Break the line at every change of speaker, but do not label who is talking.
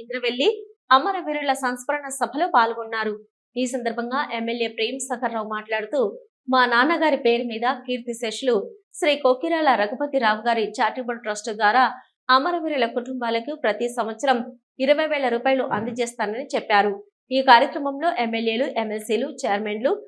ఇంద్రవెల్లి అమరవీరుల సంస్మరణ సభలో పాల్గొన్నారు. ఈ సందర్భంగా ఎమ్మెల్యే ప్రేమ్ సగర్ రావు మాట్లాడుతూ మా నాన్నగారి పేరు మీద కీర్తిశేషులు శ్రీ కోకిరాల రఘుపతిరావు గారి చారిటబుల్ ట్రస్ట్ ద్వారా అమరవీరుల కుటుంబాలకు ప్రతి సంవత్సరం ఇరవై వేల రూపాయలు అందజేస్తానని చెప్పారు. ఈ కార్యక్రమంలో ఎమ్మెల్యేలు ఎమ్మెల్సీలు చైర్మన్లు